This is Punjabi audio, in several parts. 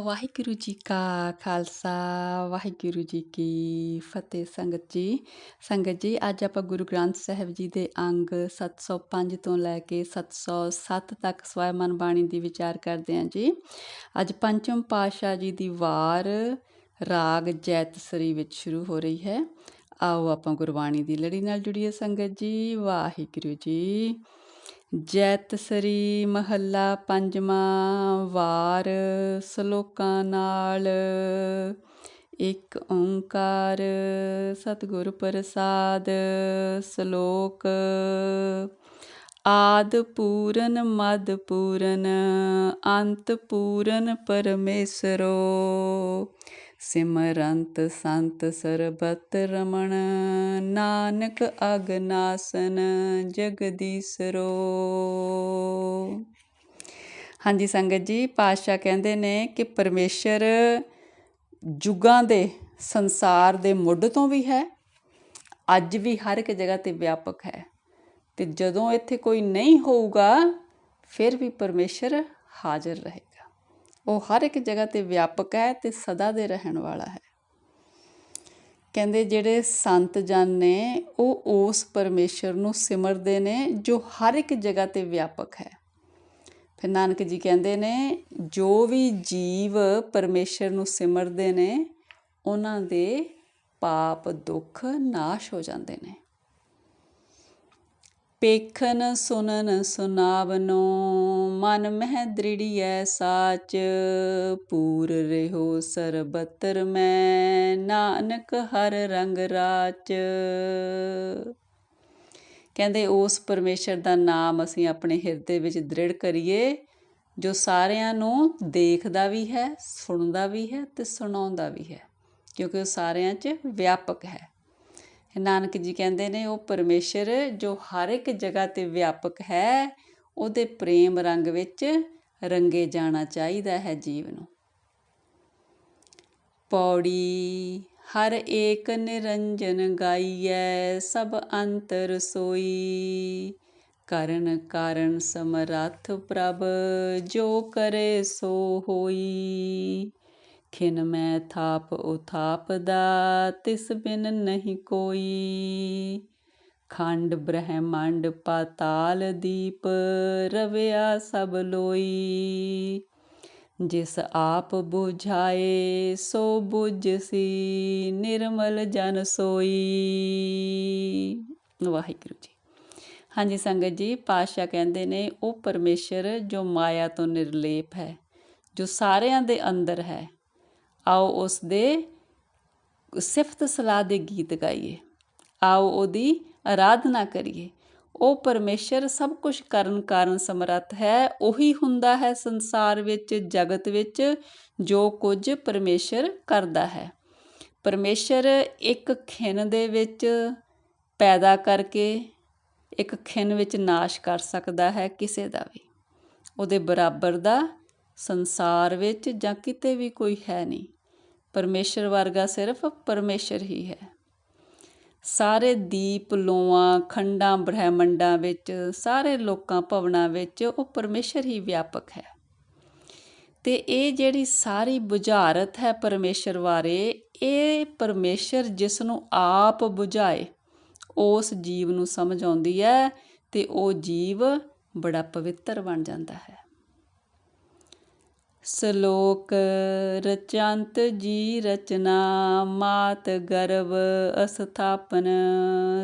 ਵਾਹਿਗੁਰੂ ਜੀ ਕਾ ਖਾਲਸਾ ਵਾਹਿਗੁਰੂ ਜੀ ਕੀ ਫਤਿਹ ਸੰਗਤ ਜੀ ਸੰਗਤ ਜੀ ਅੱਜ ਆਪਾਂ ਗੁਰੂ ਗ੍ਰੰਥ ਸਾਹਿਬ ਜੀ ਦੇ ਅੰਗ 705 ਤੋਂ ਲੈ ਕੇ 707 ਤੱਕ ਸਵੈਮਨ ਬਾਣੀ ਦੀ ਵਿਚਾਰ ਕਰਦੇ ਹਾਂ ਜੀ। ਅੱਜ ਪੰਚਮ ਪਾਸ਼ਾ ਜੀ ਦੀ ਵਾਰ ਰਾਗ ਜੈਤ ਸਰੀ ਵਿੱਚ ਸ਼ੁਰੂ ਹੋ ਰਹੀ ਹੈ। ਆਓ ਆਪਾਂ ਗੁਰਬਾਣੀ ਦੀ ਲੜੀ ਨਾਲ ਜੁੜੀਏ ਸੰਗਤ ਜੀ। ਵਾਹਿਗੁਰੂ ਜੀ। ਜੈਤ ਸਰੀ ਮਹੱਲਾ ਪੰਜਵਾਂ ਵਾਰ ਸ਼ਲੋਕਾਂ ਨਾਲ। ਇੱਕ ਓੰਕਾਰ ਸਤਿਗੁਰ ਪ੍ਰਸਾਦ ਸ਼ਲੋਕ। ਆਦ ਪੂਰਨ, ਮਦ ਪੂਰਨ, ਅੰਤ ਪੂਰਨ ਪਰਮੇਸ਼ਰੋ। ਸਿਮਰੰਤ ਸੰਤ ਸਰਬਤ ਰਮਣ, ਨਾਨਕ ਅਗਨਾਸਨ ਜਗਦੀਸਰੋ। ਹਾਂਜੀ ਸੰਗਤ ਜੀ, ਪਾਤਸ਼ਾਹ ਕਹਿੰਦੇ ਨੇ ਕਿ ਪਰਮੇਸ਼ਰ ਜੁਗਾਂ ਦੇ, ਸੰਸਾਰ ਦੇ ਮੁੱਢ ਤੋਂ ਵੀ ਹੈ, ਅੱਜ ਵੀ ਹਰ ਇੱਕ ਜਗ੍ਹਾ ਤੇ ਵਿਆਪਕ ਹੈ। ਤੇ ਜਦੋਂ ਇੱਥੇ ਕੋਈ ਨਹੀਂ ਹੋਊਗਾ, ਫਿਰ ਵੀ ਪਰਮੇਸ਼ਰ ਹਾਜ਼ਰ ਰਹੇ। ਉਹ ਹਰ ਇੱਕ ਜਗ੍ਹਾ ਤੇ ਵਿਆਪਕ ਹੈ ਤੇ ਸਦਾ ਦੇ ਰਹਿਣ ਵਾਲਾ ਹੈ। ਕਹਿੰਦੇ ਜਿਹੜੇ ਸੰਤ ਜਨ ਨੇ, ਉਹ ਉਸ ਪਰਮੇਸ਼ਰ ਨੂੰ ਸਿਮਰਦੇ ਨੇ ਜੋ ਹਰ ਇੱਕ ਜਗ੍ਹਾ ਤੇ ਵਿਆਪਕ ਹੈ। ਫਿਰ ਨਾਨਕ ਜੀ ਕਹਿੰਦੇ ਨੇ, ਜੋ ਵੀ ਜੀਵ ਪਰਮੇਸ਼ਰ ਨੂੰ ਸਿਮਰਦੇ ਨੇ, ਉਹਨਾਂ ਦੇ ਪਾਪ ਦੁੱਖ ਨਾਸ਼ ਹੋ ਜਾਂਦੇ ਨੇ। ਪੇਖਨ ਸੁਨਨ ਸੁਨਾਵਨੋ, ਮਨ ਮਹਿ ਦ੍ਰਿੜੀਐ ਸਾਚ, ਪੂਰ ਰਹਿਓ ਸਰਬਤਰ ਮੈਂ, ਨਾਨਕ ਹਰ ਰੰਗ ਰਾਚ। ਕਹਿੰਦੇ ਉਸ ਪਰਮੇਸ਼ਰ ਦਾ ਨਾਮ ਅਸੀਂ ਆਪਣੇ ਹਿਰਦੇ ਵਿੱਚ ਦ੍ਰਿੜ ਕਰੀਏ, ਜੋ ਸਾਰਿਆਂ ਨੂੰ ਦੇਖਦਾ ਵੀ ਹੈ, ਸੁਣਦਾ ਵੀ ਹੈ ਤੇ ਸੁਣਾਉਂਦਾ ਵੀ ਹੈ, ਕਿਉਂਕਿ ਉਹ ਸਾਰਿਆਂ 'ਚ ਵਿਆਪਕ ਹੈ। ਨਾਨਕ ਜੀ ਕਹਿੰਦੇ ਨੇ, ਉਹ ਪਰਮੇਸ਼ਰ ਜੋ ਹਰ ਇੱਕ ਜਗ੍ਹਾ ਤੇ ਵਿਆਪਕ ਹੈ, ਉਹਦੇ ਪ੍ਰੇਮ ਰੰਗ ਵਿੱਚ ਰੰਗੇ ਜਾਣਾ ਚਾਹੀਦਾ ਹੈ ਜੀਵ ਨੂੰ। ਪੌੜੀ, ਹਰ ਏਕ ਨਿਰੰਜਨ ਗਾਈਐ, ਸਭ ਅੰਤਰ ਸੋਈ। ਕਰਨ ਕਾਰਨ ਸਮਰੱਥ ਪ੍ਰਭ, ਜੋ ਕਰੇ ਸੋ ਹੋਈ। ਖਿਨ ਮੈਂ ਥਾਪ ਉਥਾਪ ਦਾ ਤਿਸ ਬਿਨ ਨਹੀਂ ਕੋਈ। ਖੰਡ ਬ੍ਰਹਮੰਡ ਪਾਤਾਲ ਦੀਪ, ਰਵਿਆ ਸਭ ਲੋਈ। ਜਿਸ ਆਪ 부ਝਾਏ ਸੋ 부ਝਸੀ ਨਿਰਮਲ ਜਨ ਸੋਈ। ਵਾਹਿਗੁਰੂ ਜੀ। ਹਾਂਜੀ ਸੰਗਤ ਜੀ ਪਾਸ਼ਾ ਕਹਿੰਦੇ ਨੇ, ਉਹ ਪਰਮੇਸ਼ਰ ਜੋ ਮਾਇਆ ਤੋਂ ਨਿਰਲੇਪ ਹੈ, ਜੋ ਸਾਰਿਆਂ ਦੇ ਅੰਦਰ ਹੈ ਆਓ ਉਸ ਦੇ ਸਿਫਤ ਸਲਾਹ ਦੇ ਗੀਤ ਗਾਈਏ। ਆਓ ਉਹਦੀ ਆਰਾਧਨਾ ਕਰੀਏ। ਉਹ ਪਰਮੇਸ਼ਰ ਸਭ ਕੁਝ ਕਰਨ ਕਾਰਨ ਸਮਰੱਥ ਹੈ। ਉਹੀ ਹੁੰਦਾ ਹੈ ਸੰਸਾਰ ਵਿੱਚ, ਜਗਤ ਵਿੱਚ, ਜੋ ਕੁਝ ਪਰਮੇਸ਼ਰ ਕਰਦਾ ਹੈ। ਪਰਮੇਸ਼ਰ ਇੱਕ ਖਿੰਨ ਦੇ ਵਿੱਚ ਪੈਦਾ ਕਰਕੇ, ਇੱਕ ਖਿੰਨ ਵਿੱਚ ਨਾਸ਼ ਕਰ ਸਕਦਾ ਹੈ ਕਿਸੇ ਦਾ ਵੀ। ਉਹਦੇ ਬਰਾਬਰ ਦਾ ਸੰਸਾਰ ਵਿੱਚ ਜਾਂ ਕਿਤੇ ਵੀ ਕੋਈ ਹੈ ਨਹੀਂ। ਪਰਮੇਸ਼ਰ ਵਰਗਾ ਸਿਰਫ ਪਰਮੇਸ਼ਰ ਹੀ ਹੈ। ਸਾਰੇ ਦੀਪ, ਲੋਆਂ, ਖੰਡਾਂ, ਬ੍ਰਹਿਮੰਡਾਂ ਵਿੱਚ, ਸਾਰੇ ਲੋਕਾਂ ਭਵਨਾਂ ਵਿੱਚ ਉਹ ਪਰਮੇਸ਼ਰ ਹੀ ਵਿਆਪਕ ਹੈ। ਤੇ ਇਹ ਜਿਹੜੀ ਸਾਰੀ ਬੁਝਾਰਤ ਹੈ ਪਰਮੇਸ਼ਰ ਬਾਰੇ, ਇਹ ਪਰਮੇਸ਼ਰ ਜਿਸ ਨੂੰ ਆਪ ਬੁਝਾਏ, ਉਸ ਜੀਵ ਨੂੰ ਸਮਝ ਆਉਂਦੀ ਹੈ ਤੇ ਉਹ ਜੀਵ ਬੜਾ ਪਵਿੱਤਰ ਬਣ ਜਾਂਦਾ ਹੈ। ਸ਼ਲੋਕ ਰਚੰਤ ਜੀ ਰਚਨਾ, ਮਾਤ ਗਰਭ ਅਸਥਾਪਨ,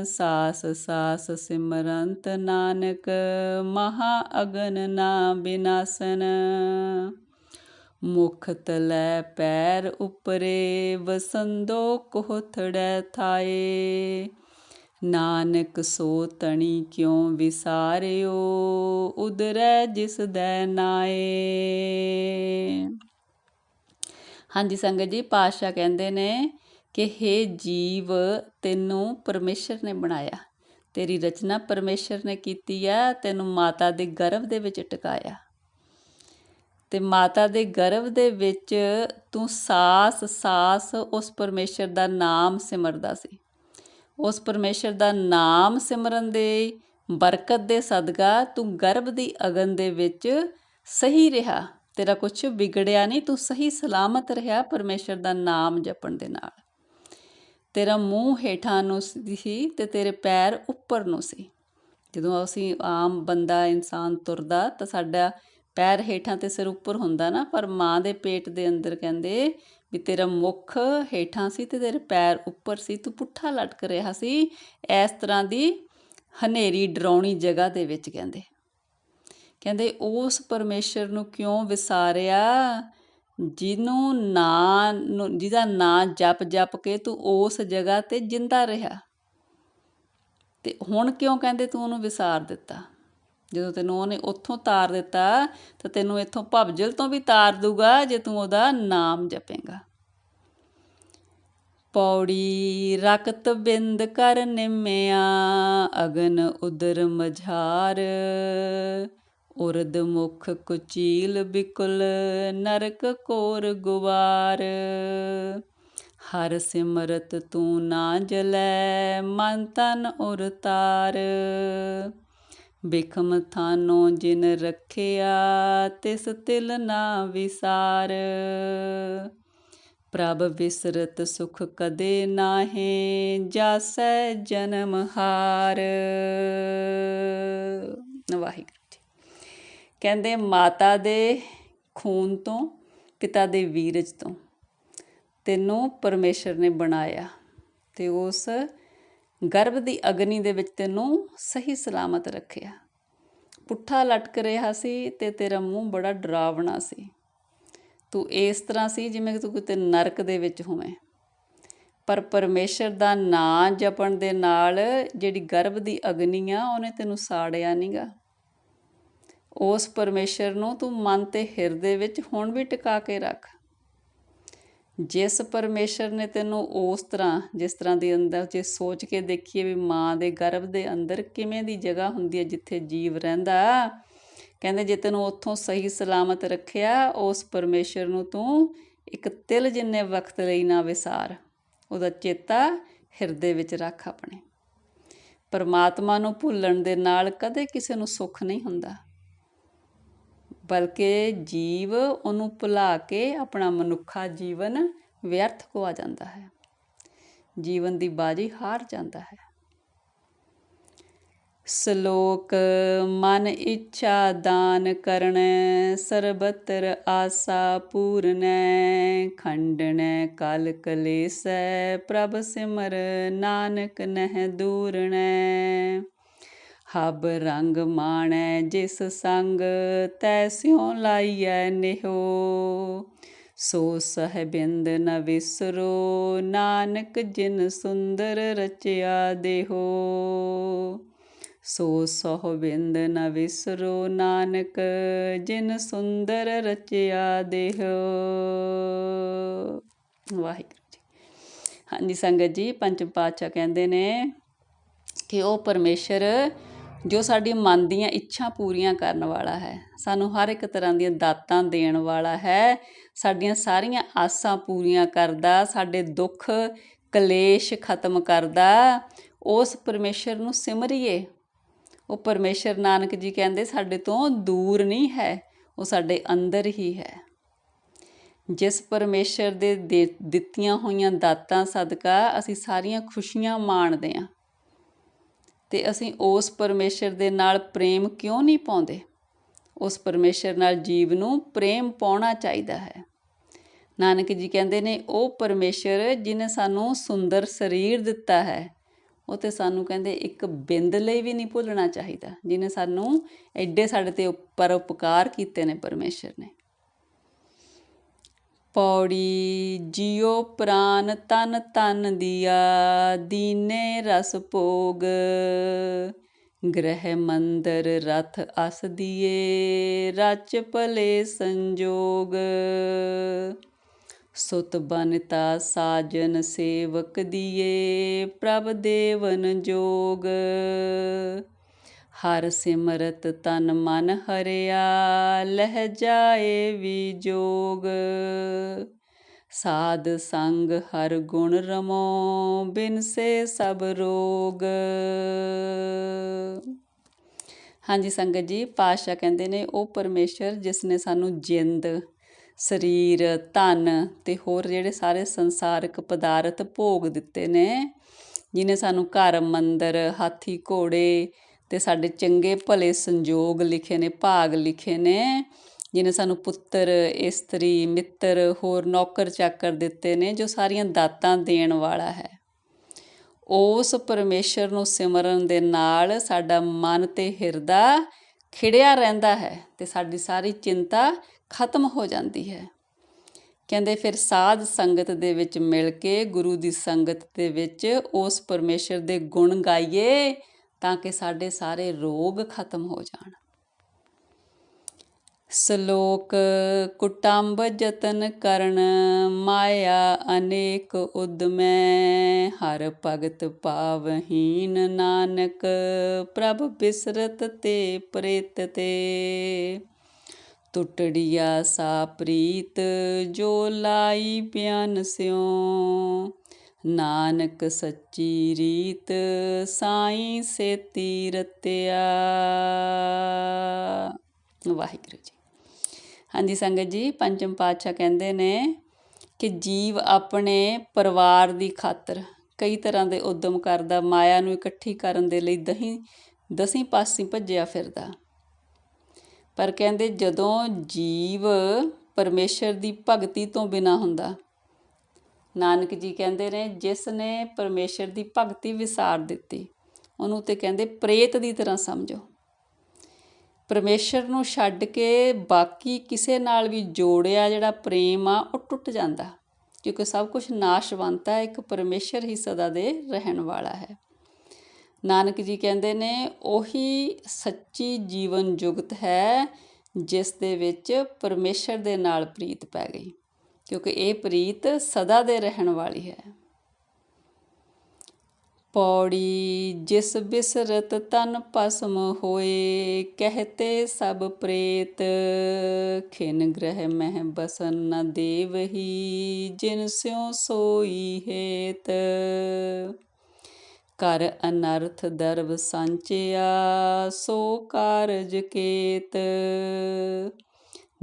ਸਾਸ ਸਾਸ ਸਿਮਰੰਤ ਨਾਨਕ, ਮਹਾ ਅਗਨ ਨਾ ਬਿਨਾਸਨ। ਮੁਖ ਤਲੈ ਪੈਰ ਉਪਰੇ, ਵਸੰਦੋ ਕੋਥੜੈ ਥਾਏ। ਨਾਨਕ ਸੋ ਤਣੀ ਕਿਉ ਵਿਸਾਰਿਓ? ਉਦਰੈ ਜਿਸ ਦੈ ਨਾਏ। ਹਾਂਜੀ ਸੰਗਤ ਜੀ ਪਾਸ਼ਾ ਕਹਿੰਦੇ ਨੇ ਕਿ हे ਜੀਵ, ਤੈਨੂੰ ਪਰਮੇਸ਼ਰ ਨੇ ਬਣਾਇਆ। ਤੇਰੀ ਰਚਨਾ ਪਰਮੇਸ਼ਰ ਨੇ ਕੀਤੀ ਹੈ ਤੈਨੂੰ ਮਾਤਾ ਦੇ ਗਰਭ ਦੇ ਵਿੱਚ ਟਿਕਾਇਆ। ਤੇ ਮਾਤਾ ਦੇ ਗਰਭ ਦੇ ਵਿੱਚ ਤੂੰ ਸਾਸ ਸਾਸ ਉਸ ਪਰਮੇਸ਼ਰ ਦਾ ਨਾਮ ਸਿਮਰਦਾ ਸੀ। ਉਸ ਪਰਮੇਸ਼ਰ ਦਾ ਨਾਮ ਸਿਮਰਨ ਦੇ, ਬਰਕਤ ਦੇ ਸਦਕਾ ਤੂੰ ਗਰਭ ਦੀ ਅਗਨ ਦੇ ਵਿੱਚ ਸਹੀ ਰਿਹਾ। ਤੇਰਾ ਕੁਝ ਵਿਗੜਿਆ ਨਹੀਂ, ਤੂੰ ਸਹੀ ਸਲਾਮਤ ਰਿਹਾ ਪਰਮੇਸ਼ਰ ਦਾ ਨਾਮ ਜਪਣ ਦੇ ਨਾਲ। ਤੇਰਾ ਮੂੰਹ ਹੇਠਾਂ ਨੂੰ ਸੀ ਤੇ ਤੇਰੇ ਪੈਰ ਉੱਪਰ ਨੂੰ ਸੀ। ਜਦੋਂ ਅਸੀਂ ਆਮ ਬੰਦਾ, ਇਨਸਾਨ ਤੁਰਦਾ ਤਾਂ ਸਾਡਾ ਪੈਰ ਹੇਠਾਂ ਤੇ ਸਿਰ ਉੱਪਰ ਹੁੰਦਾ ਨਾ, ਪਰ ਮਾਂ ਦੇ ਪੇਟ ਦੇ ਅੰਦਰ ਕਹਿੰਦੇ ਵੀ ਤੇਰਾ ਮੁਖ ਹੇਠਾਂ ਸੀ ਤੇ ਤੇਰੇ ਪੈਰ ਉੱਪਰ ਸੀ, ਤੂੰ ਪੁੱਠਾ ਲਟਕ ਰਿਹਾ ਸੀ। ਇਸ ਤਰ੍ਹਾਂ ਦੀ ਹਨੇਰੀ ਡਰਾਉਣੀ ਜਗ੍ਹਾ ਦੇ ਵਿੱਚ ਕਹਿੰਦੇ। ਕਹਿੰਦੇ, ਉਸ ਪਰਮੇਸ਼ਰ ਨੂੰ ਕਿਉਂ ਵਿਸਾਰਿਆ? ਜਿਹਨੂੰ ਨਾਂ ਨੂੰ ਜਿਹਦਾ ਨਾਂ ਜਪ ਜਪ ਕੇ ਤੂੰ ਉਸ ਜਗ੍ਹਾ ਤੇ ਜਿੰਦਾ ਰਿਹਾ। ਤੇ ਹੁਣ ਕਿਉਂ ਕਹਿੰਦੇ ਤੂੰ ਉਹਨੂੰ ਵਿਸਾਰ ਦਿੱਤਾ? ਜਦੋਂ ਤੈਨੂੰ ਉਹਨੇ ਉੱਥੋਂ ਤਾਰ ਦਿੱਤਾ, ਤਾਂ ਤੈਨੂੰ ਇੱਥੋਂ ਭਵਜਲ ਤੋਂ ਵੀ ਤਾਰ ਦੂਗਾ ਜੇ ਤੂੰ ਉਹਦਾ ਨਾਮ ਜਪੇਗਾ। ਪੌੜੀ ਰਕਤ ਬਿੰਦ ਕਰ ਨਿਮਿਆ, ਅਗਨ ਉਦਰ ਮਝਾਰ। ਉਰਦ ਮੁਖ ਕੁਚੀਲ ਬਿਕੁਲ, ਨਰਕ ਕੋਰ ਗੁਵਾਰ। ਹਰ ਸਿਮਰਤ ਤੂੰ ਨਾ ਜਲੈ, ਮਨ ਤਨ ਉਰ ਤਾਰ। ਬਿਖਮ ਥਾਨੋ ਜਿਨ ਰੱਖਿਆ, ਤਿਸ ਤਿਲ ਨਾ ਵਿਸਾਰ। ਪ੍ਰਭ ਵਿਸਰਤ ਸੁਖ ਕਦੇ ਨਾਹੇ, ਜਾਸੈ ਜਨਮ ਹਾਰ। ਵਾਹਿਗੁਰੂ ਜੀ। ਕਹਿੰਦੇ ਮਾਤਾ ਦੇ ਖੂਨ ਤੋਂ, ਪਿਤਾ ਦੇ ਵੀਰਜ ਤੋਂ ਤੈਨੂੰ ਪਰਮੇਸ਼ਰ ਨੇ ਬਣਾਇਆ ਤੇ ਉਸ ਗਰਭ ਦੀ ਅਗਨੀ ਦੇ ਵਿੱਚ ਤੈਨੂੰ ਸਹੀ ਸਲਾਮਤ ਰੱਖਿਆ। ਪੁੱਠਾ ਲਟਕ ਰਿਹਾ ਸੀ ਤੇ ਤੇਰਾ ਮੂੰਹ ਬੜਾ ਡਰਾਵਣਾ ਸੀ। ਤੂੰ ਇਸ ਤਰ੍ਹਾਂ ਸੀ ਜਿਵੇਂ ਕਿ ਤੂੰ ਕਿਤੇ ਨਰਕ ਦੇ ਵਿੱਚ ਹੋਵੇਂ। ਪਰ ਪਰਮੇਸ਼ਰ ਦਾ ਨਾਂ ਜਪਣ ਦੇ ਨਾਲ ਜਿਹੜੀ ਗਰਭ ਦੀ ਅਗਨੀ ਆ, ਉਹਨੇ ਤੈਨੂੰ ਸਾੜਿਆ ਨਹੀਂਗਾ ਉਸ ਪਰਮੇਸ਼ਰ ਨੂੰ ਤੂੰ ਮਨ ਤੇ ਹਿਰਦੇ ਵਿੱਚ ਹੁਣ ਵੀ ਟਿਕਾ ਕੇ ਰੱਖ। ਜਿਸ ਪਰਮੇਸ਼ਰ ਨੇ ਤੈਨੂੰ ਉਸ ਤਰ੍ਹਾਂ, ਜਿਸ ਤਰ੍ਹਾਂ ਦੇ ਅੰਦਰ, ਜੇ ਸੋਚ ਕੇ ਦੇਖੀਏ ਵੀ ਮਾਂ ਦੇ ਗਰਭ ਦੇ ਅੰਦਰ ਕਿਵੇਂ ਦੀ ਜਗ੍ਹਾ ਹੁੰਦੀ ਹੈ ਜਿੱਥੇ ਜੀਵ ਰਹਿੰਦਾ, ਕਹਿੰਦੇ ਜੇ ਤੈਨੂੰ ਉੱਥੋਂ ਸਹੀ ਸਲਾਮਤ ਰੱਖਿਆ, ਉਸ ਪਰਮੇਸ਼ਰ ਨੂੰ ਤੂੰ ਇੱਕ ਤਿਲ ਜਿੰਨੇ ਵਕਤ ਲਈ ਨਾ ਵਿਸਾਰ। ਉਹਦਾ ਚੇਤਾ ਹਿਰਦੇ ਵਿੱਚ ਰੱਖ ਆਪਣੇ। ਪਰਮਾਤਮਾ ਨੂੰ ਭੁੱਲਣ ਦੇ ਨਾਲ ਕਦੇ ਕਿਸੇ ਨੂੰ ਸੁੱਖ ਨਹੀਂ ਹੁੰਦਾ। ਬਲਕਿ ਜੀਵ ਉਹਨੂੰ ਭੁਲਾ ਕੇ ਆਪਣਾ ਮਨੁੱਖਾ ਜੀਵਨ ਵਿਅਰਥ ਕੋ ਜਾਂਦਾ ਹੈ। ਜੀਵਨ ਦੀ ਬਾਜੀ ਹਾਰ ਜਾਂਦਾ ਹੈ। ਸ਼ਲੋਕ, ਮਨ ਇੱਛਾ ਦਾਨ ਕਰਨ, ਸਰਬਤਰ ਆਸਾ ਪੂਰਨੈ, ਖੰਡਨੈ, ਕਲ ਕਲੇਸੈ, ਪ੍ਰਭ ਸਿਮਰ ਨਾਨਕ ਨਹਿ ਦੂਰਨੈ। ਹਬ ਰੰਗ ਮਾਣੈ ਜਿਸ ਸੰਗ ਤੈ ਤੈਸਿਉ ਲਾਈਐ ਨਿਹੋ। ਸੋ ਸਹਬਿੰਦ ਨ ਵਿਸਰੋ, ਨਾਨਕ ਜਿਨ ਸੁੰਦਰ ਰਚਿਆ ਦੇਹੋ। ਸੋ ਸਹਬਿੰਦ ਨ ਵਿਸਰੋ, ਨਾਨਕ ਜਿਨ ਸੁੰਦਰ ਰਚਿਆ ਦੇਹੋ। ਵਾਹਿਗੁਰੂ ਜੀ। ਹਾਂਜੀ ਸੰਗਤ ਜੀ ਪੰਚਮ ਪਾਤਸ਼ਾਹ ਕਹਿੰਦੇ ਨੇ ਕਿ ਉਹ ਪਰਮੇਸ਼ਰ ਜੋ ਸਾਡੀ ਮਨ ਦੀਆਂ ਇੱਛਾ ਪੂਰੀਆਂ ਕਰਨ ਵਾਲਾ ਹੈ। ਸਾਨੂੰ ਹਰ ਇੱਕ ਤਰ੍ਹਾਂ ਦੀਆਂ ਦਾਤਾਂ ਦੇਣ ਵਾਲਾ ਹੈ। ਸਾਡੀਆਂ ਸਾਰੀਆਂ ਆਸਾਂ ਪੂਰੀਆਂ ਕਰਦਾ, ਸਾਡੇ ਦੁੱਖ, ਕਲੇਸ਼ ਖਤਮ ਕਰਦਾ। ਉਸ ਪਰਮੇਸ਼ਰ ਨੂੰ ਸਿਮਰਿਏ। ਉਹ ਪਰਮੇਸ਼ਰ ਨਾਨਕ ਜੀ ਕਹਿੰਦੇ, ਸਾਡੇ ਤੋਂ ਦੂਰ ਨਹੀਂ ਹੈ, ਉਹ ਸਾਡੇ ਅੰਦਰ ਹੀ ਹੈ। ਜਿਸ ਪਰਮੇਸ਼ਰ ਦੇ ਦਿੱਤੀਆਂ ਹੋਈਆਂ ਦਾਤਾਂ ਸਦਕਾ ਅਸੀਂ ਸਾਰੀਆਂ ਖੁਸ਼ੀਆਂ ਮਾਣਦੇ ਹਾਂ। ਤੇ ਅਸੀਂ ਉਸ ਪਰਮੇਸ਼ਰ ਦੇ ਨਾਲ ਪ੍ਰੇਮ ਕਿਉਂ ਨਹੀਂ ਪਾਉਂਦੇ? ਉਸ ਪਰਮੇਸ਼ਰ ਨਾਲ ਜੀਵ ਨੂੰ ਪ੍ਰੇਮ ਪਾਉਣਾ ਚਾਹੀਦਾ ਹੈ। ਨਾਨਕ ਜੀ ਕਹਿੰਦੇ ਨੇ, ਉਹ ਪਰਮੇਸ਼ਰ ਜਿਨੇ ਸਾਨੂੰ ਸੁੰਦਰ ਸਰੀਰ ਦਿੱਤਾ ਹੈ, ਉਹ ਤੇ ਸਾਨੂੰ ਕਹਿੰਦੇ ਇੱਕ ਬਿੰਦ ਲਈ ਵੀ ਨਹੀਂ ਭੁੱਲਣਾ ਚਾਹੀਦਾ। ਜਿਨੇ ਸਾਨੂੰ ਐਡੇ ਸਾਡੇ ਤੇ ਉੱਪਰ ਉਪਕਾਰ ਕੀਤੇ ਨੇ ਪਰਮੇਸ਼ਰ ਨੇ। ਪੌੜੀ ਜਿਉ ਪ੍ਰਾਨ ਤਨ ਤਨ ਦਿਆ, ਦੀਨੇ ਰਸ ਭੋਗ। ਗ੍ਰਹਿ ਮੰਦਰ ਰਥ ਅਸ ਦੀਏ, ਰਚ ਭਲੇ ਸੰਜੋਗ। ਸੁਤ ਬਨਤਾ ਸਾਜਨ ਸੇਵਕ ਦੀਏ, ਪ੍ਰਭ ਦੇਵਨ ਜੋਗ। ਹਰ ਸਿਮਰਤ ਤਨ ਮਨ ਹਰਿਆ, ਲਹਿ ਜਾਏ ਵੀ ਜੋਗ। ਸਾਧ ਸੰਗ ਹਰ ਗੁਣ ਰਮੋ, ਬਿਨ ਸੇ ਸਭ ਰੋਗ। ਹਾਂਜੀ ਸੰਗਤ ਜੀ, ਪਾਤਸ਼ਾਹ ਕਹਿੰਦੇ ਨੇ, ਉਹ ਪਰਮੇਸ਼ਰ ਜਿਸ ਨੇ ਸਾਨੂੰ ਜਿੰਦ, ਸਰੀਰ, ਧਨ ਤੇ ਹੋਰ ਜਿਹੜੇ ਸਾਰੇ ਸੰਸਾਰਿਕ ਪਦਾਰਥ ਭੋਗ ਦਿੱਤੇ ਨੇ ਜਿਨੇ ਸਾਨੂੰ ਘਰ, ਮੰਦਰ, ਹਾਥੀ ਘੋੜੇ ਅਤੇ ਸਾਡੇ ਚੰਗੇ ਭਲੇ ਸੰਜੋਗ ਲਿਖੇ ਨੇ, ਭਾਗ ਲਿਖੇ ਨੇ, ਜਿਹਨੇ ਸਾਨੂੰ ਪੁੱਤਰ, ਇਸਤਰੀ, ਮਿੱਤਰ, ਹੋਰ ਨੌਕਰ ਚਾਕਰ ਦਿੱਤੇ ਨੇ, ਜੋ ਸਾਰੀਆਂ ਦਾਤਾਂ ਦੇਣ ਵਾਲਾ ਹੈ। ਉਸ ਪਰਮੇਸ਼ਰ ਨੂੰ ਸਿਮਰਨ ਦੇ ਨਾਲ ਸਾਡਾ ਮਨ ਤੇ ਹਿਰਦਾ ਖਿੜਿਆ ਰਹਿੰਦਾ ਹੈ ਤੇ ਸਾਡੀ ਸਾਰੀ ਚਿੰਤਾ ਖਤਮ ਹੋ ਜਾਂਦੀ ਹੈ। ਕਹਿੰਦੇ ਫਿਰ ਸਾਧ ਸੰਗਤ ਦੇ ਵਿੱਚ ਮਿਲ ਕੇ ਗੁਰੂ ਦੀ ਸੰਗਤ ਦੇ ਵਿੱਚ ਉਸ ਪਰਮੇਸ਼ਰ ਦੇ ਗੁਣ ਗਾਈਏ ਤਾਂ ਕਿ ਸਾਡੇ ਸਾਰੇ ਰੋਗ ਖਤਮ ਹੋ ਜਾਣ। ਸ਼ਲੋਕ, ਕੁਟੰਬ ਯਤਨ ਕਰਨ ਮਾਇਆ ਅਨੇਕ ਉਦਮੈ ਹਰ ਭਗਤ ਪਾਵਹੀਨ ਨਾਨਕ, ਪ੍ਰਭ ਬਿਸਰਤ ਤੇ ਪ੍ਰੇਤ ਤੇ। ਟੁੱਟੜੀਆ ਸਾ ਪ੍ਰੀਤ, ਜੋ ਲਾਈ ਬਿਆਨ ਸਿਉ ਨਾਨਕ ਸੱਚੀ ਰੀਤ ਸਾਈਂ ਸੇਤੀ ਰਤਿਆ ਵਾਹਿਗੁਰੂ ਜੀ। ਹਾਂਜੀ ਸੰਗਤ ਜੀ, ਪੰਚਮ ਪਾਤਸ਼ਾਹ ਕਹਿੰਦੇ ਨੇ ਕਿ ਜੀਵ ਆਪਣੇ ਪਰਿਵਾਰ ਦੀ ਖਾਤਰ ਕਈ ਤਰ੍ਹਾਂ ਦੇ ਉਦਮ ਕਰਦਾ, ਮਾਇਆ ਨੂੰ ਇਕੱਠੀ ਕਰਨ ਦੇ ਲਈ ਦਹੀਂ, ਦਸੀਂ ਪਾਸੇ ਭੱਜਿਆ ਫਿਰਦਾ। ਪਰ ਕਹਿੰਦੇ ਜਦੋਂ ਜੀਵ ਪਰਮੇਸ਼ਰ ਦੀ ਭਗਤੀ ਤੋਂ ਬਿਨਾ ਹੁੰਦਾ ਨਾਨਕ ਜੀ ਕਹਿੰਦੇ ਨੇ, ਜਿਸ ਨੇ ਪਰਮੇਸ਼ਰ ਦੀ ਭਗਤੀ ਵਿਸਾਰ ਦਿੱਤੀ, ਉਹਨੂੰ ਤੇ ਕਹਿੰਦੇ ਪ੍ਰੇਤ ਦੀ ਤਰ੍ਹਾਂ ਸਮਝੋ। ਪਰਮੇਸ਼ਰ ਨੂੰ ਛੱਡ ਕੇ ਬਾਕੀ ਕਿਸੇ ਨਾਲ ਵੀ ਜੋੜਿਆ ਜਿਹੜਾ ਪ੍ਰੇਮ ਆ, ਉਹ ਟੁੱਟ ਜਾਂਦਾ, ਕਿਉਂਕਿ ਸਭ ਕੁਝ ਨਾਸ਼ਵੰਤ ਹੈ ਇੱਕ ਪਰਮੇਸ਼ਰ ਹੀ ਸਦਾ ਦੇ ਰਹਿਣ ਵਾਲਾ ਹੈ। ਨਾਨਕ ਜੀ ਕਹਿੰਦੇ ਨੇ, ਉਹੀ ਸੱਚੀ ਜੀਵਨ ਜੁਗਤ ਹੈ, ਜਿਸ ਦੇ ਵਿੱਚ ਪਰਮੇਸ਼ਰ ਦੇ ਨਾਲ ਪ੍ਰੀਤ ਪੈ ਗਈ। ਕਿਉਂਕਿ ਇਹ ਪ੍ਰੀਤ ਸਦਾ ਦੇ ਰਹਿਣ ਵਾਲੀ ਹੈ। ਪੌੜੀ ਜਿਸ ਬਿਸਰਤ ਤਨ ਪਸਮ ਹੋਏ, ਕਹਤੇ ਸਭ ਪ੍ਰੇਤ, ਖਿਨ ਗ੍ਰਹਿ ਮਹਿ ਬਸਨ ਨ ਦੇਵਹੀ ਜਿਨ ਸਿਉ ਸੋਈ ਹੇਤ। ਕਰ ਅਨਰਥ ਦਰਬ ਸੰਚਿਆ, ਸੋ ਕਾਰਜ ਕੇਤ।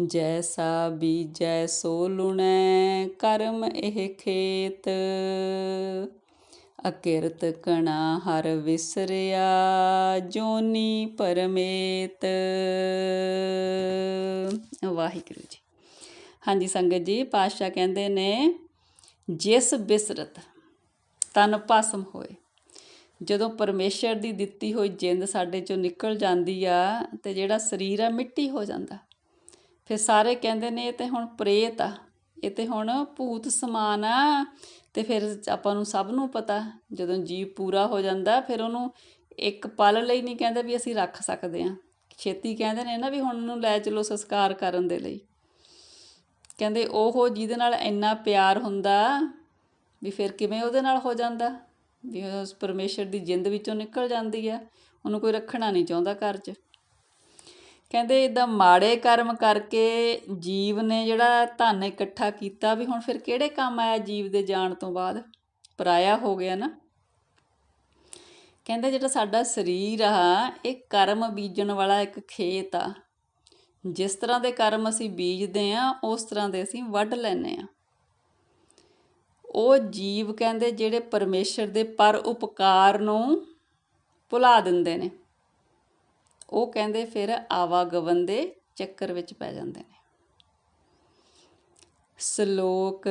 ਜੈਸਾ ਬੀਜੈ ਸੋ ਲੁਣੈ, ਕਰਮ ਇਹ ਖੇਤ। ਅਕਿਰਤ ਕਣਾ ਹਰ ਵਿਸਰਿਆ, ਜੋਨੀ ਪਰਮੇਤ। ਵਾਹਿਗੁਰੂ ਜੀ। ਹਾਂਜੀ, ਸੰਗਤ ਜੀ, ਪਾਤਸ਼ਾਹ ਕਹਿੰਦੇ ਨੇ, ਜਿਸ ਬਿਸਰਤ ਤਨ ਭਸਮ ਹੋਏ, ਜਦੋਂ ਪਰਮੇਸ਼ਰ ਦੀ ਦਿੱਤੀ ਹੋਈ ਜਿੰਦ ਸਾਡੇ ਚੋਂ ਨਿਕਲ ਜਾਂਦੀ ਆ, ਤੇ ਜਿਹੜਾ ਸਰੀਰ ਆ, ਮਿੱਟੀ ਹੋ ਜਾਂਦਾ। ਫਿਰ ਸਾਰੇ ਕਹਿੰਦੇ ਨੇ ਇਹ ਤੇ ਹੁਣ ਪ੍ਰੇਤ ਆ, ਇਹ ਤੇ ਹੁਣ ਭੂਤ ਸਮਾਨ ਆ। ਤੇ ਫਿਰ ਆਪਾਂ ਨੂੰ ਸਭ ਨੂੰ ਪਤਾ, ਜਦੋਂ ਜੀਵ ਪੂਰਾ ਹੋ ਜਾਂਦਾ, ਫਿਰ ਉਹਨੂੰ ਇੱਕ ਪਲ ਲਈ ਨਹੀਂ ਕਹਿੰਦੇ ਵੀ ਅਸੀਂ ਰੱਖ ਸਕਦੇ ਆ ਛੇਤੀ ਕਹਿੰਦੇ ਨੇ ਨਾ ਵੀ ਹੁਣ ਉਹਨੂੰ ਲੈ ਚਲੋ ਸੰਸਕਾਰ ਕਰਨ ਦੇ ਲਈ। ਕਹਿੰਦੇ ਉਹ ਜਿਹਦੇ ਨਾਲ ਇੰਨਾ ਪਿਆਰ ਹੁੰਦਾ ਵੀ ਫਿਰ ਕਿਵੇਂ ਉਹਦੇ ਨਾਲ ਹੋ ਜਾਂਦਾ? ਵੀ ਉਸ ਪਰਮੇਸ਼ਰ ਦੀ ਜਿੰਦ ਵਿੱਚੋਂ ਨਿਕਲ ਜਾਂਦੀ ਆ, ਉਹਨੂੰ ਕੋਈ ਰੱਖਣਾ ਨਹੀਂ ਚਾਹੁੰਦਾ ਘਰ 'ਚ। ਕਹਿੰਦੇ ਇਦਾਂ ਮਾੜੇ ਕਰਮ ਕਰਕੇ ਜੀਵ ਨੇ ਜਿਹੜਾ ਧਨ ਇਕੱਠਾ ਕੀਤਾ ਵੀ ਹੁਣ ਫਿਰ ਕਿਹੜੇ ਕੰਮ ਆਇਆ ਜੀਵ ਦੇ ਜਾਣ ਤੋਂ ਬਾਅਦ? ਪਰਾਇਆ ਹੋ ਗਿਆ ਨਾ। ਕਹਿੰਦੇ ਜਿਹੜਾ ਸਾਡਾ ਸਰੀਰ ਆ, ਇਹ ਕਰਮ ਬੀਜਣ ਵਾਲਾ ਇੱਕ ਖੇਤ ਆ। ਜਿਸ ਤਰ੍ਹਾਂ ਦੇ ਕਰਮ ਅਸੀਂ ਬੀਜਦੇ ਆ, ਉਸ ਤਰ੍ਹਾਂ ਦੇ ਅਸੀਂ ਵੱਢ ਲੈਨੇ ਆ। ਉਹ ਜੀਵ ਕਹਿੰਦੇ ਜਿਹੜੇ ਪਰਮੇਸ਼ਰ ਦੇ ਪਰ ਉਪਕਾਰ ਨੂੰ ਭੁਲਾ ਦਿੰਦੇ ਨੇ। ਉਹ ਕਹਿੰਦੇ ਫਿਰ ਆਵਾਗਵਨ ਦੇ ਚੱਕਰ ਵਿੱਚ ਪੈ ਜਾਂਦੇ ਨੇ। ਸ਼ਲੋਕ,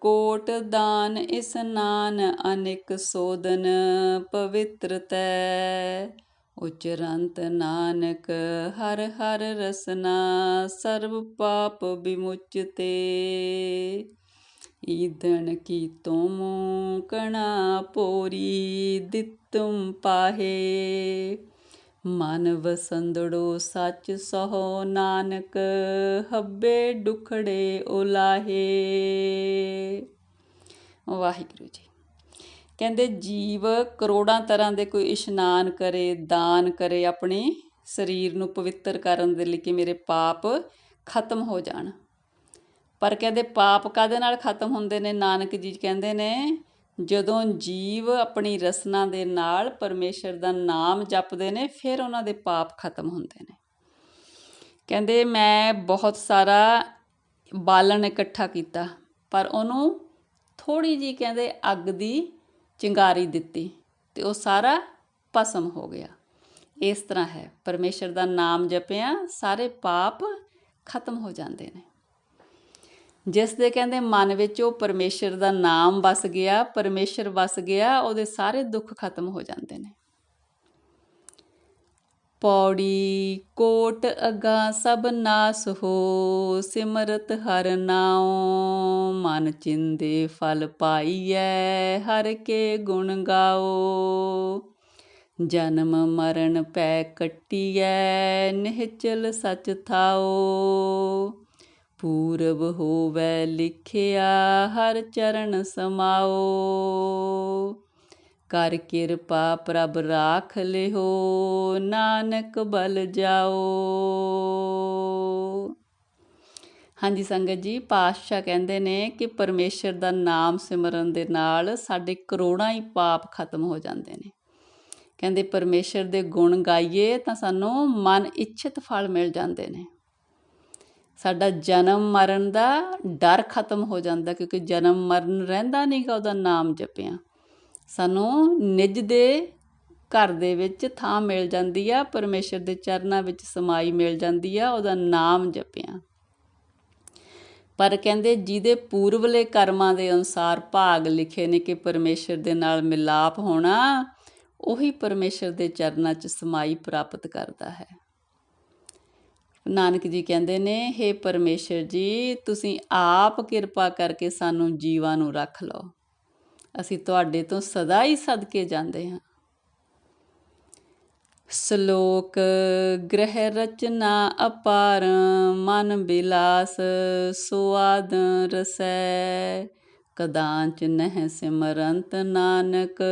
ਕੋਟ ਦਾਨ ਇਸਨਾਨ ਅਨੇਕ ਸੋਦਨ ਪਵਿੱਤਰਤੈ ਉਚਰੰਤ ਨਾਨਕ ਹਰ ਹਰ ਰਸਨਾ ਸਰਬ ਪਾਪ ਵਿਮੁਚਤੇ। ਈਦਣ ਕੀ ਤੁਮ ਕਣਾ ਪੋਰੀ ਦਿੱਤਮ ਪਾਹੇ। ਮਨ ਵਸੰਦੜੋ ਸੱਚ ਸਹੋ ਨਾਨਕ, ਹੱਬੇ ਡੁਖੜੇ ਉਲਾਹੇ ਵਾਹਿਗੁਰੂ ਜੀ। ਕਹਿੰਦੇ ਜੀਵ ਕਰੋੜਾਂ ਤਰ੍ਹਾਂ ਦੇ ਕੋਈ ਇਸ਼ਨਾਨ ਕਰੇ, ਦਾਨ ਕਰੇ, ਆਪਣੇ ਸਰੀਰ ਨੂੰ ਪਵਿੱਤਰ ਕਰਨ ਦੇ ਲਈ ਕਿ ਮੇਰੇ ਪਾਪ ਖਤਮ ਹੋ ਜਾਣ। ਪਰ ਕਹਿੰਦੇ ਪਾਪ ਕਾਦੇ ਨਾਲ ਖਤਮ ਹੁੰਦੇ ਨੇ? ਨਾਨਕ ਜੀ ਕਹਿੰਦੇ ਨੇ ਜਦੋਂ ਜੀਵ ਆਪਣੀ ਰਸਨਾ ਦੇ ਨਾਲ ਪਰਮੇਸ਼ਰ ਦਾ ਨਾਮ ਜਪਦੇ ਨੇ, ਫਿਰ ਉਹਨਾਂ ਦੇ ਪਾਪ ਖਤਮ ਹੁੰਦੇ ਨੇ। ਕਹਿੰਦੇ, ਮੈਂ ਬਹੁਤ ਸਾਰਾ ਬਾਲਣ ਇਕੱਠਾ ਕੀਤਾ, ਪਰ ਉਹਨੂੰ ਥੋੜੀ ਜੀ ਕਹਿੰਦੇ ਅੱਗ ਦੀ ਚਿੰਗਾਰੀ ਦਿੱਤੀ ਤੇ ਉਹ ਸਾਰਾ ਭਸਮ ਹੋ ਗਿਆ। ਇਸ ਤਰ੍ਹਾਂ ਹੈ। ਪਰਮੇਸ਼ਰ ਦਾ ਨਾਮ ਜਪਿਆ, ਸਾਰੇ ਪਾਪ ਖਤਮ ਹੋ ਜਾਂਦੇ ਨੇ। ਜਿਸ ਦੇ ਕਹਿੰਦੇ ਮਨ ਵਿੱਚ ਉਹ ਪਰਮੇਸ਼ਰ ਦਾ ਨਾਮ ਵਸ ਗਿਆ, ਪਰਮੇਸ਼ਰ ਵਸ ਗਿਆ, ਉਹਦੇ ਸਾਰੇ ਦੁੱਖ ਖਤਮ ਹੋ ਜਾਂਦੇ ਨੇ। ਪੌੜੀ, ਕੋਟ ਅਗਾ ਸਭ ਨਾਸ ਹੋ, ਸਿਮਰਤ ਹਰ ਨਾਉ, ਮਨ ਚਿੰਦੇ ਫਲ ਪਾਈਐ, ਹਰ ਕੇ ਗੁਣ ਗਾਓ। ਜਨਮ ਮਰਨ ਪੈ ਕੱਟੀਐ, ਨਿਹਚਲ ਸਚ ਥਾਓ। ਪੂਰਬ ਹੋਵੈ ਲਿਖਿਆ, ਹਰ ਚਰਨ ਸਮਾਓ। ਕਰ ਕਿਰਪਾ ਪ੍ਰਭ ਰਾਖ ਲਿਓ ਨਾਨਕ ਬਲ ਜਾਓ। ਹਾਂਜੀ ਸੰਗਤ ਜੀ, ਪਾਤਸ਼ਾਹ ਕਹਿੰਦੇ ਨੇ ਕਿ ਪਰਮੇਸ਼ਰ ਦਾ ਨਾਮ ਸਿਮਰਨ ਦੇ ਨਾਲ ਸਾਡੇ ਕਰੋੜਾਂ ਹੀ ਪਾਪ ਖਤਮ ਹੋ ਜਾਂਦੇ ਨੇ। ਕਹਿੰਦੇ ਪਰਮੇਸ਼ਰ ਦੇ ਗੁਣ ਗਾਈਏ ਤਾਂ ਸਾਨੂੰ ਮਨ ਇੱਛਿਤ ਫਲ ਮਿਲ ਜਾਂਦੇ ਨੇ। ਸਾਡਾ ਜਨਮ ਮਰਨ ਦਾ ਡਰ ਖਤਮ ਹੋ ਜਾਂਦਾ ਕਿਉਂਕਿ ਜਨਮ ਮਰਨ ਰਹਿੰਦਾ ਨਹੀਂਗਾ ਉਹਦਾ ਨਾਮ ਜਪਿਆ। ਸਾਨੂੰ ਨਿੱਜ ਦੇ ਘਰ ਦੇ ਵਿੱਚ ਥਾਂ ਮਿਲ ਜਾਂਦੀ ਆ, ਪਰਮੇਸ਼ਰ ਦੇ ਚਰਨਾਂ ਵਿੱਚ ਸਮਾਈ ਮਿਲ ਜਾਂਦੀ ਆ, ਉਹਦਾ ਨਾਮ ਜਪਿਆ। ਪਰ ਕਹਿੰਦੇ ਜਿਹਦੇ ਪੂਰਵਲੇ ਕਰਮਾਂ ਦੇ ਅਨੁਸਾਰ ਭਾਗ ਲਿਖੇ ਨੇ ਕਿ ਪਰਮੇਸ਼ਰ ਦੇ ਨਾਲ ਮਿਲਾਪ ਹੋਣਾ, ਉਹੀ ਪਰਮੇਸ਼ਰ ਦੇ ਚਰਨਾਂ 'ਚ ਸਮਾਈ ਪ੍ਰਾਪਤ ਕਰਦਾ ਹੈ। ਨਾਨਕ ਜੀ ਕਹਿੰਦੇ ਨੇ हे ਪਰਮੇਸ਼ਰ ਜੀ, ਤੁਸੀਂ ਆਪ ਕਿਰਪਾ ਕਰਕੇ ਸਾਨੂੰ ਜੀਵਾਂ ਨੂੰ ਰੱਖ ਲਓ। ਅਸੀਂ ਤੁਹਾਡੇ ਤੋਂ ਸਦਾ ਹੀ ਸਦਕੇ ਜਾਂਦੇ ਹਾਂ। ਸ਼ਲੋਕ, ਗ੍ਰਹਿ ਰਚਨਾ ਅਪਾਰ, ਮਨ ਬਿਲਾਸ, ਸੁਆਦ ਰਸੈ। ਕਦਾਂਚ ਨਹਿ ਸਿਮਰੰਤ ਨਾਨਕ,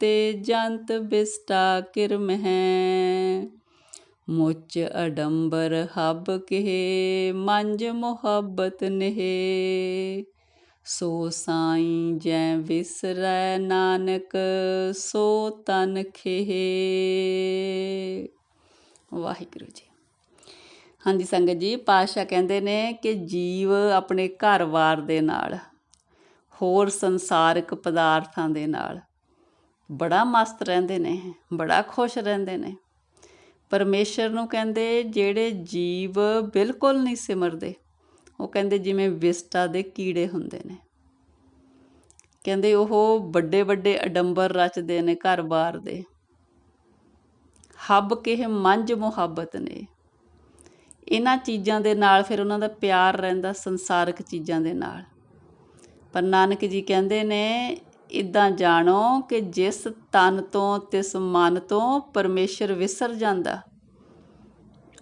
ਤੇ ਜੰਤ ਬਿਸਟਾ ਕਿਰਮਹਿ। ਮੁੱਚ ਅਡੰਬਰ ਹਬ ਕਿਹ, ਮੰਜ ਮੁਹੱਬਤ ਨਹਿ। ਸੋ ਸਾਈ ਜੈ ਵਿਸਰੈ ਨਾਨਕ, ਸੋ ਤਨ ਖੇਹ। ਵਾਹਿਗੁਰੂ ਜੀ। ਹਾਂਜੀ ਸੰਗਤ ਜੀ ਪਾਸ਼ਾ ਕਹਿੰਦੇ ਨੇ ਕਿ ਜੀਵ ਆਪਣੇ ਘਰ-ਬਾਰ ਦੇ ਨਾਲ, ਹੋਰ ਸੰਸਾਰਿਕ ਪਦਾਰਥਾਂ ਦੇ ਨਾਲ ਬੜਾ ਮਸਤ ਰਹਿੰਦੇ ਨੇ, ਬੜਾ ਖੁਸ਼ ਰਹਿੰਦੇ ਨੇ। ਪਰਮੇਸ਼ਰ ਨੂੰ ਕਹਿੰਦੇ, ਜਿਹੜੇ ਜੀਵ ਬਿਲਕੁਲ ਨਹੀਂ ਸਿਮਰਦੇ, ਉਹ ਕਹਿੰਦੇ ਜਿਵੇਂ ਵਿਸਟਾ ਦੇ ਕੀੜੇ ਹੁੰਦੇ ਨੇ। ਕਹਿੰਦੇ ਉਹ ਵੱਡੇ ਵੱਡੇ ਅਡੰਬਰ ਰਚਦੇ ਨੇ ਘਰ-ਬਾਰ ਦੇ। ਹੱਬ ਕਿਹ ਮੰਜ ਮੁਹੱਬਤ ਨੇ। ਇਹਨਾਂ ਚੀਜ਼ਾਂ ਦੇ ਨਾਲ ਫਿਰ ਉਹਨਾਂ ਦਾ ਪਿਆਰ ਰਹਿੰਦਾ ਸੰਸਾਰਿਕ ਚੀਜ਼ਾਂ ਦੇ ਨਾਲ। ਪਰ ਨਾਨਕ ਜੀ ਕਹਿੰਦੇ ਨੇ ਇਦਾਂ ਜਾਣੋ ਕਿ ਜਿਸ ਤਨ ਤੋਂ ਤਿਸ ਮਨ ਤੋਂ ਪਰਮੇਸ਼ਰ ਵਿਸਰ ਜਾਂਦਾ,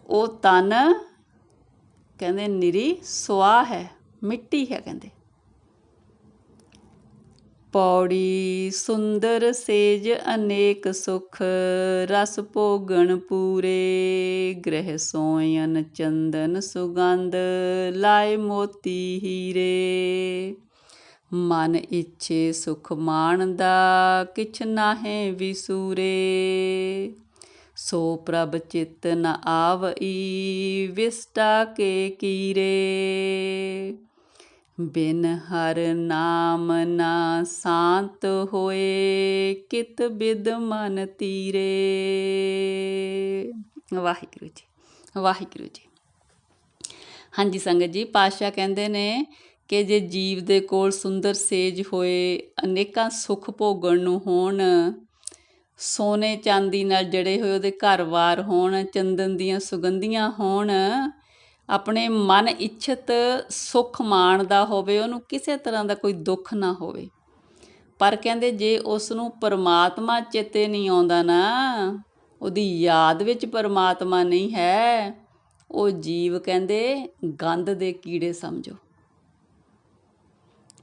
ਉਹ ਤਨ ਕਹਿੰਦੇ ਨਿਰੀ ਸੁਆ ਹੈ, ਮਿੱਟੀ ਹੈ ਕਹਿੰਦੇ। ਪੌੜੀ ਸੁੰਦਰ ਸੇਜ ਅਨੇਕ ਸੁਖ, ਰਸ ਭੋਗਣ ਪੂਰੇ, ਗ੍ਰਹਿ ਸੋਇਨ ਚੰਦਨ ਸੁਗੰਧ, ਲਾਏ ਮੋਤੀ ਹੀਰੇ। ਮਨ ਇੱਛੇ ਸੁਖ ਮਾਣਦਾ ਕਿਛ ਨਾਹੇ ਵਿਸੂਰੇ। ਸੋ ਪ੍ਰਭ ਚਿਤ ਨ ਆਵਈ, ਵਿਸਟਾ ਕੇ ਕੀਰੇ। ਬਿਨ ਹਰ ਨਾਮ ਨਾ ਸ਼ਾਂਤ ਹੋਏ, ਕਿਤ ਬਿਦ ਮਨ ਤੀਰੇ। ਵਾਹਿਗੁਰੂ ਜੀ ਵਾਹਿਗੁਰੂ ਜੀ। ਹਾਂਜੀ ਸੰਗਤ ਜੀ ਪਾਸ਼ਾ ਕਹਿੰਦੇ ਨੇ ਕਿ ਜੇ ਜੀਵ ਦੇ ਕੋਲ ਸੁੰਦਰ ਸੇਜ ਹੋਏ, ਅਨੇਕਾਂ ਸੁਖ ਭੋਗਣ ਨੂੰ ਹੋਣ, ਸੋਨੇ ਚਾਂਦੀ ਨਾਲ ਜੜੇ ਹੋਏ ਉਹਦੇ ਘਰ ਵਾਰ ਹੋਣ, ਚੰਦਨ ਦੀਆਂ ਸੁਗੰਧੀਆਂ ਹੋਣ, ਆਪਣੇ ਮਨ ਇੱਛਤ ਸੁਖ ਮਾਣਦਾ ਹੋਵੇ, ਉਹਨੂੰ ਕਿਸੇ ਤਰ੍ਹਾਂ ਦਾ ਕੋਈ ਦੁੱਖ ਨਾ ਹੋਵੇ। ਪਰ ਕਹਿੰਦੇ ਜੇ ਉਸ ਨੂੰ ਪਰਮਾਤਮਾ ਚੇਤੇ ਨਹੀਂ ਆਉਂਦਾ ਨਾ, ਉਹਦੀ ਯਾਦ ਵਿੱਚ ਪਰਮਾਤਮਾ ਨਹੀਂ ਹੈ, ਉਹ ਜੀਵ ਕਹਿੰਦੇ ਗੰਧ ਦੇ ਕੀੜੇ ਸਮਝੋ।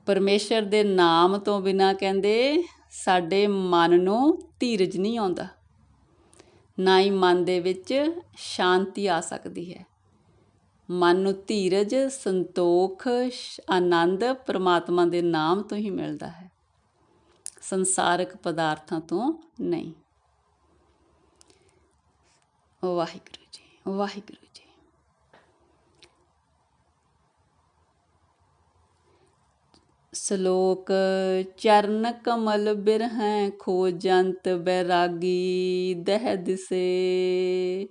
ਪਰਮੇਸ਼ਰ ਦੇ ਨਾਮ ਤੋਂ ਬਿਨਾ ਕਹਿੰਦੇ ਸਾਡੇ ਮਨ ਨੂੰ ਧੀਰਜ ਨਹੀਂ ਆਉਂਦਾ। ਨਾ ਹੀ ਮਨ ਦੇ ਵਿੱਚ ਸ਼ਾਂਤੀ ਆ ਸਕਦੀ ਹੈ। ਮਨ ਨੂੰ ਧੀਰਜ, ਸੰਤੋਖ, ਆਨੰਦ ਪ੍ਰਮਾਤਮਾ ਦੇ ਨਾਮ ਤੋਂ ਹੀ ਮਿਲਦਾ ਹੈ। ਸੰਸਾਰਕ ਪਦਾਰਥਾਂ ਤੋਂ ਨਹੀਂ। ਵਾਹਿਗੁਰੂ ਜੀ ਵਾਹਿਗੁਰੂ ਜੀ। ਸ਼ਲੋਕ, ਚਰਨ ਕਮਲ ਬਿਰਹੈ ਖੋਜੰਤ ਬੈਰਾਗੀ, ਦਹਿ ਦਿਸੇ।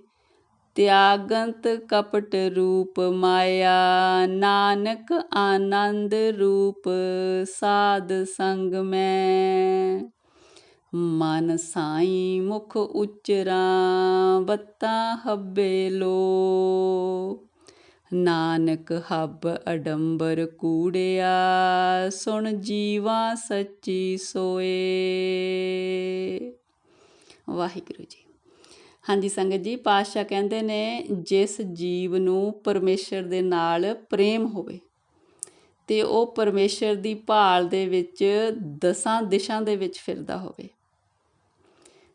ਤਿਆਗੰਤ ਕਪਟ ਰੂਪ ਮਾਇਆ, ਨਾਨਕ ਆਨੰਦ ਰੂਪ ਸਾਧ ਸੰਗ ਮੈਂ। ਮਨ ਸਾਈ ਮੁਖ ਉਚਰਾ, ਬੱਤਾ ਹੱਬੇ ਲੋ। ਨਾਨਕ ਹੱਬ ਅਡੰਬਰ ਕੂੜਿਆ, ਸੁਣ ਜੀਵਾ ਸੱਚੀ ਸੋਏ। ਵਾਹਿਗੁਰੂ ਜੀ। ਹਾਂਜੀ, ਸੰਗਤ ਜੀ, ਪਾਤਸ਼ਾਹ ਕਹਿੰਦੇ ਨੇ, ਜਿਸ ਜੀਵ ਨੂੰ ਪਰਮੇਸ਼ਰ ਦੇ ਨਾਲ ਪ੍ਰੇਮ ਹੋਵੇ, ਤੇ ਉਹ ਪਰਮੇਸ਼ਰ ਦੀ ਭਾਲ ਦੇ ਵਿੱਚ ਦਸਾਂ ਦਿਸ਼ਾਂ ਦੇ ਵਿੱਚ ਫਿਰਦਾ ਹੋਵੇ।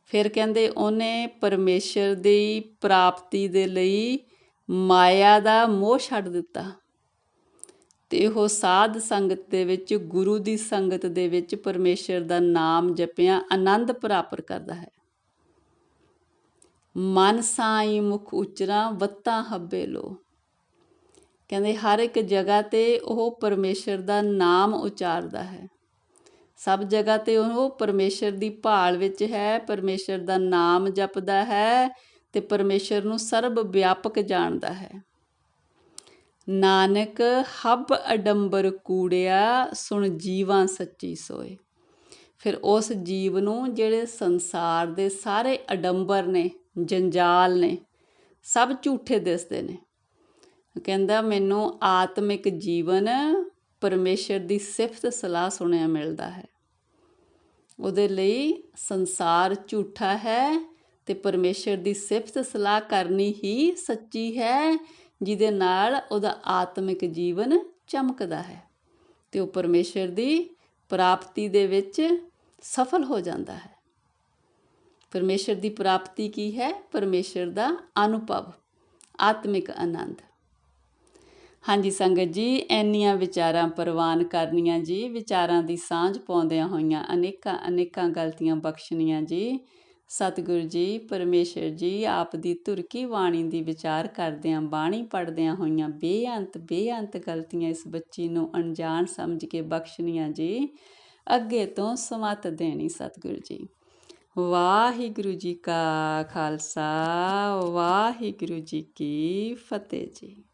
ਫਿਰ ਕਹਿੰਦੇ, ਉਹਨੇ ਪਰਮੇਸ਼ਰ ਦੀ ਪ੍ਰਾਪਤੀ ਦੇ ਲਈ ਮਾਇਆ ਦਾ ਮੋਹ ਛੱਡ ਦਿੱਤਾ। ਤੇ ਉਹ ਸਾਧ ਸੰਗਤ ਦੇ ਵਿੱਚ, ਗੁਰੂ ਦੀ ਸੰਗਤ ਦੇ ਵਿੱਚ ਪਰਮੇਸ਼ਰ ਦਾ ਨਾਮ ਜਪਿਆ, ਆਨੰਦ ਪ੍ਰਾਪਤ ਕਰਦਾ ਹੈ। ਮਨ ਸਾਈ ਮੁਖ ਉਚਰਾ, ਵੱਤਾ ਹੱਬੇ ਲੋ। ਕਹਿੰਦੇ ਹਰ ਇੱਕ ਜਗ੍ਹਾ ਤੇ ਉਹ ਪਰਮੇਸ਼ਰ ਦਾ ਨਾਮ ਉਚਾਰਦਾ ਹੈ। ਸਭ ਜਗ੍ਹਾ ਤੇ ਉਹ ਪਰਮੇਸ਼ਰ ਦੀ ਭਾਲ ਵਿੱਚ ਹੈ, ਪਰਮੇਸ਼ਰ ਦਾ ਨਾਮ ਜਪਦਾ ਹੈ ਤੇ ਪਰਮੇਸ਼ਰ ਨੂੰ ਸਰਬ ਵਿਆਪਕ ਜਾਣਦਾ ਹੈ। ਨਾਨਕ, ਹੱਬ ਅਡੰਬਰ ਕੂੜਿਆ, ਸੁਣ ਜੀਵਾਂ ਸੱਚੀ ਸੋਏ। ਫਿਰ ਉਸ ਜੀਵ ਨੂੰ ਜਿਹੜੇ ਸੰਸਾਰ ਦੇ ਸਾਰੇ ਅਡੰਬਰ ਨੇ, ਜੰਜਾਲ ਨੇ, ਸਭ ਝੂਠੇ ਦਿਸਦੇ ਨੇ। ਕਹਿੰਦਾ, ਮੈਨੂੰ ਆਤਮਿਕ ਜੀਵਨ ਪਰਮੇਸ਼ਰ ਦੀ ਸਿਫਤ ਸਲਾਹ ਸੁਣਿਆ ਮਿਲਦਾ ਹੈ। ਉਹਦੇ ਲਈ ਸੰਸਾਰ ਝੂਠਾ ਹੈ ਤੇ ਪਰਮੇਸ਼ਰ ਦੀ ਸਿਫਤ ਸਲਾਹ ਕਰਨੀ ਹੀ ਸੱਚੀ ਹੈ, ਜਿਹਦੇ ਨਾਲ ਉਹਦਾ ਆਤਮਿਕ ਜੀਵਨ ਚਮਕਦਾ ਹੈ ਤੇ ਉਹ ਪਰਮੇਸ਼ਰ ਦੀ ਪ੍ਰਾਪਤੀ ਦੇ ਵਿੱਚ ਸਫਲ ਹੋ ਜਾਂਦਾ ਹੈ। ਪਰਮੇਸ਼ਰ ਦੀ ਪ੍ਰਾਪਤੀ ਕੀ ਹੈ? ਪਰਮੇਸ਼ਰ ਦਾ ਅਨੁਭਵ, ਆਤਮਿਕ ਆਨੰਦ। ਹਾਂਜੀ ਸੰਗਤ ਜੀ ਐਨੀਆਂ ਵਿਚਾਰਾਂ ਪ੍ਰਵਾਨ ਕਰਨੀਆਂ ਜੀ, ਵਿਚਾਰਾਂ ਦੀ ਸਾਂਝ ਪਾਉਂਦਿਆਂ ਹੋਈਆਂ ਅਨੇਕਾਂ ਅਨੇਕਾਂ ਗਲਤੀਆਂ ਬਖਸ਼ਣੀਆਂ ਜੀ। ਸਤਿਗੁਰੂ ਜੀ, ਪਰਮੇਸ਼ਰ ਜੀ, ਆਪ ਦੀ ਤੁਰਕੀ ਬਾਣੀ ਦੀ ਵਿਚਾਰ ਕਰਦਿਆਂ, ਬਾਣੀ ਪੜਦਿਆਂ ਹੋਈਆਂ ਬੇਅੰਤ ਬੇਅੰਤ ਗਲਤੀਆਂ ਇਸ ਬੱਚੀ ਨੂੰ ਅਣਜਾਣ ਸਮਝ ਕੇ ਬਖਸ਼ਣੀਆਂ ਜੀ। ਅੱਗੇ ਤੋਂ ਸਮਤ ਦੇਣੀ ਸਤਿਗੁਰੂ ਜੀ। ਵਾਹਿਗੁਰੂ ਜੀ ਕਾ ਖਾਲਸਾ, ਵਾਹਿਗੁਰੂ ਜੀ ਕੀ ਫਤਿਹ ਜੀ।